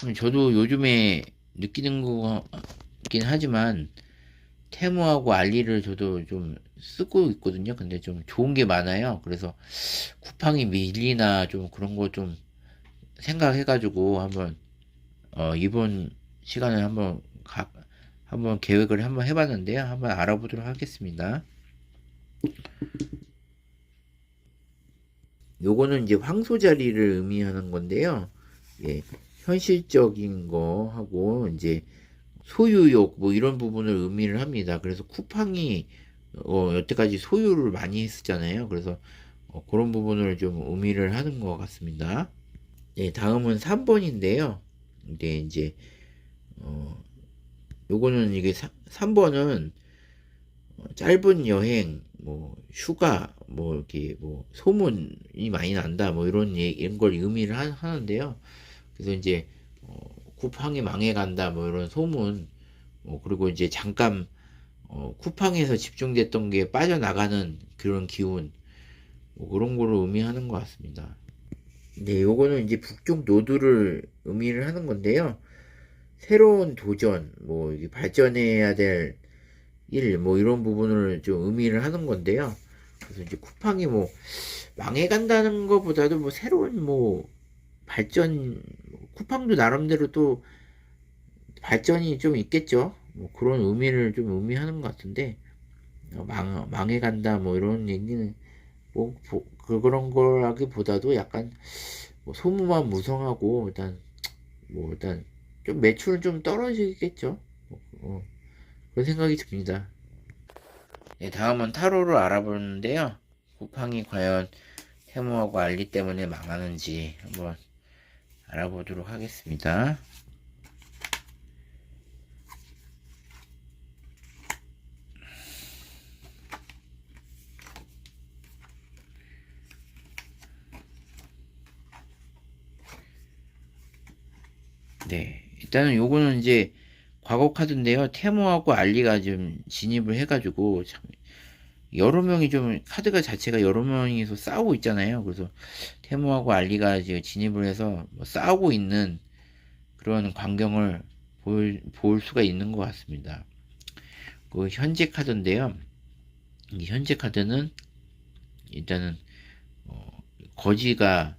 참 저도 요즘에 느끼는 거긴 하지만 테무하고 알리를 저도 좀 쓰고 있거든요. 근데 좀 좋은 게 많아요. 그래서 쿠팡이 밀리나 좀 그런 거 좀 생각해가지고 한번 어, 이번 시간에 한번 가, 한번 계획을 한번 해봤는데요. 한번 알아보도록 하겠습니다. 요거는 이제 황소 자리를 의미하는 건데요. 예, 현실적인 거 하고 이제 소유욕 뭐 이런 부분을 의미를 합니다. 그래서 쿠팡이 어, 여태까지 소유를 많이 했었잖아요. 그래서 어, 그런 부분을 좀 의미를 하는 것 같습니다. 네, 다음은 3번인데요. 근데 이제 어, 요거는 이게 3, 번은 짧은 여행, 뭐 휴가, 뭐 이렇게 뭐 소문이 많이 난다, 뭐 이런 얘- 이런 걸 의미를 하, 하는데요. 그래서 이제 어, 쿠팡이 망해간다, 뭐 이런 소문, 뭐 그리고 이제 잠깐 어, 쿠팡에서 집중됐던 게 빠져나가는 그런 기운, 뭐 그런 거를 의미하는 것 같습니다. 네, 요거는 이제 북쪽 노드를 의미를 하는 건데요. 새로운 도전, 뭐 발전해야 될 일, 뭐 이런 부분을 좀 의미를 하는 건데요. 그래서 이제 쿠팡이 뭐 망해간다는 것보다도 뭐 새로운 뭐 발전, 쿠팡도 나름대로 또 발전이 좀 있겠죠. 뭐 그런 의미를 좀 의미하는 것 같은데 어, 망 망해간다 뭐 이런 얘기는 뭐 보- 그- 그런 거라기보다도 약간 뭐 소문만 무성하고 일단 뭐 일단 좀 매출은 좀 떨어지겠죠. 뭐, 어, 그런 생각이 듭니다. 네, 다음은 타로를 알아보는데요. 쿠팡이 과연 해무하고 알리 때문에 망하는지 한번 알아보도록 하겠습니다. 네, 일단은 요거는 이제 과거 카드인데요. 테모하고 알리가 좀 진입을 해가지고 참 여러 명이 좀 카드가 자체가 여러 명이서 싸우고 있잖아요. 그래서 테모하고 알리가 이제 진입을 해서 뭐 싸우고 있는 그런 광경을 볼, 볼 수가 있는 것 같습니다. 그 현재 카드인데요. 이 현재 카드는 일단은 어, 거지가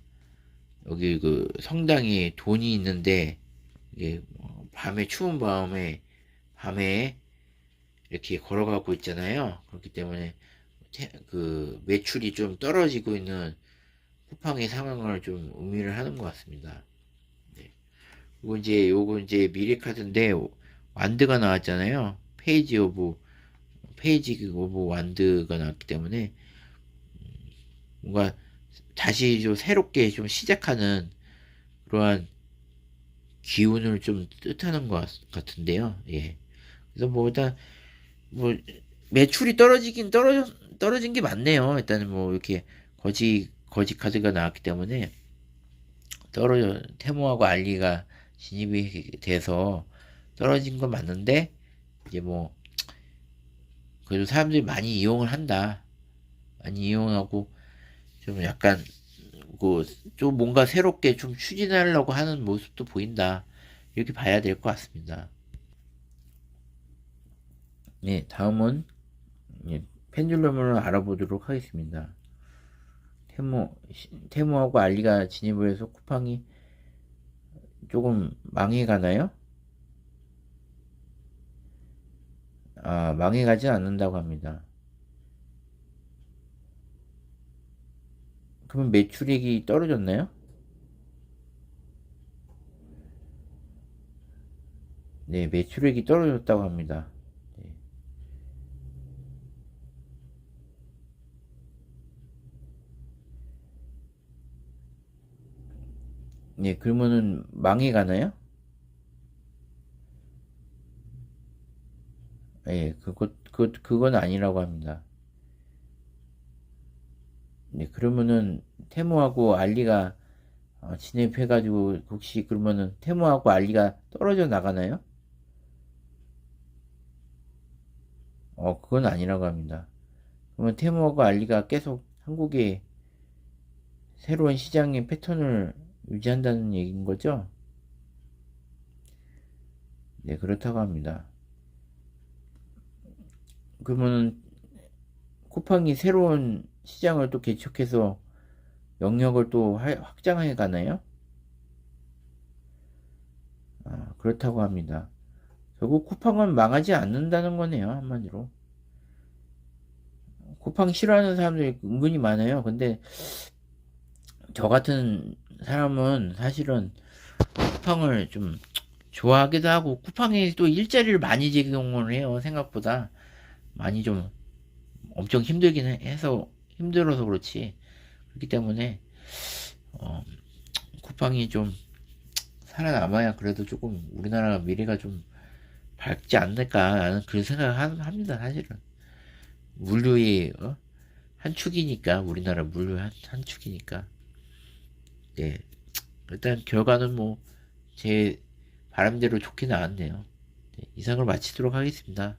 여기 그 성당에 돈이 있는데 이게 뭐 밤에 추운 밤에 밤에 이렇게 걸어가고 있잖아요. 그렇기 때문에 태- 그 매출이 좀 떨어지고 있는 쿠팡의 상황을 좀 의미를 하는 것 같습니다. 네. 그리고 이제 요거 이제 미래 카드인데 완드가 나왔잖아요. 페이지 오브 페이지 오브 완드가 나왔기 때문에 뭔가 다시 좀 새롭게 좀 시작하는 그러한 기운을 좀 뜻하는 것 같- 같은데요. 예. 그래서 뭐 일단 뭐 매출이 떨어지긴 떨어져 떨어진 게 맞네요. 일단은 뭐 이렇게 거지 거지 카드가 나왔기 때문에 떨어져 테모하고 알리가 진입이 돼서 떨어진 건 맞는데 이제 뭐 그래도 사람들이 많이 이용을 한다. 많이 이용하고 좀 약간 그좀 뭔가 새롭게 좀 추진하려고 하는 모습도 보인다. 이렇게 봐야 될 것 같습니다. 네, 다음은 예, 펜듈럼을 알아보도록 하겠습니다. 테모, 시- 테모하고 알리가 진입을 해서 쿠팡이 조금 망해가나요? 아, 망해가지 않는다고 합니다. 그러면 매출액이 떨어졌나요? 네, 매출액이 떨어졌다고 합니다. 네, 그러면은 망해 가나요? 예, 그것, 그, 그건 아니라고 합니다. 네, 그러면은 테모하고 알리가 어, 진입해가지고 혹시 그러면은 테모하고 알리가 떨어져 나가나요? 어, 그건 아니라고 합니다. 그러면 테모하고 알리가 계속 한국의 새로운 시장의 패턴을 유지한다는 얘기인 거죠? 네, 그렇다고 합니다. 그러면은 쿠팡이 새로운 시장을 또 개척해서 영역을 또 하- 확장해 가나요? 아, 그렇다고 합니다. 결국 쿠팡은 망하지 않는다는 거네요, 한마디로. 쿠팡 싫어하는 사람들이 은근히 많아요. 근데 저 같은 사람은 사실은 쿠팡을 좀 좋아하기도 하고 쿠팡이 또 일자리를 많이 제공을 해요. 생각보다 많이 좀 엄청 힘들긴 해- 해서 힘들어서 그렇지. 그렇기 때문에 어, 쿠팡이 좀 살아남아야 그래도 조금 우리나라 미래가 좀 밝지 않을까 라는 그런 생각을 하- 합니다. 사실은 물류의 어? 한 축이니까 우리나라 물류 한, 한 축이니까 네 일단 결과는 뭐 제 바람대로 좋게 나왔네요. 네, 이상을 마치도록 하겠습니다.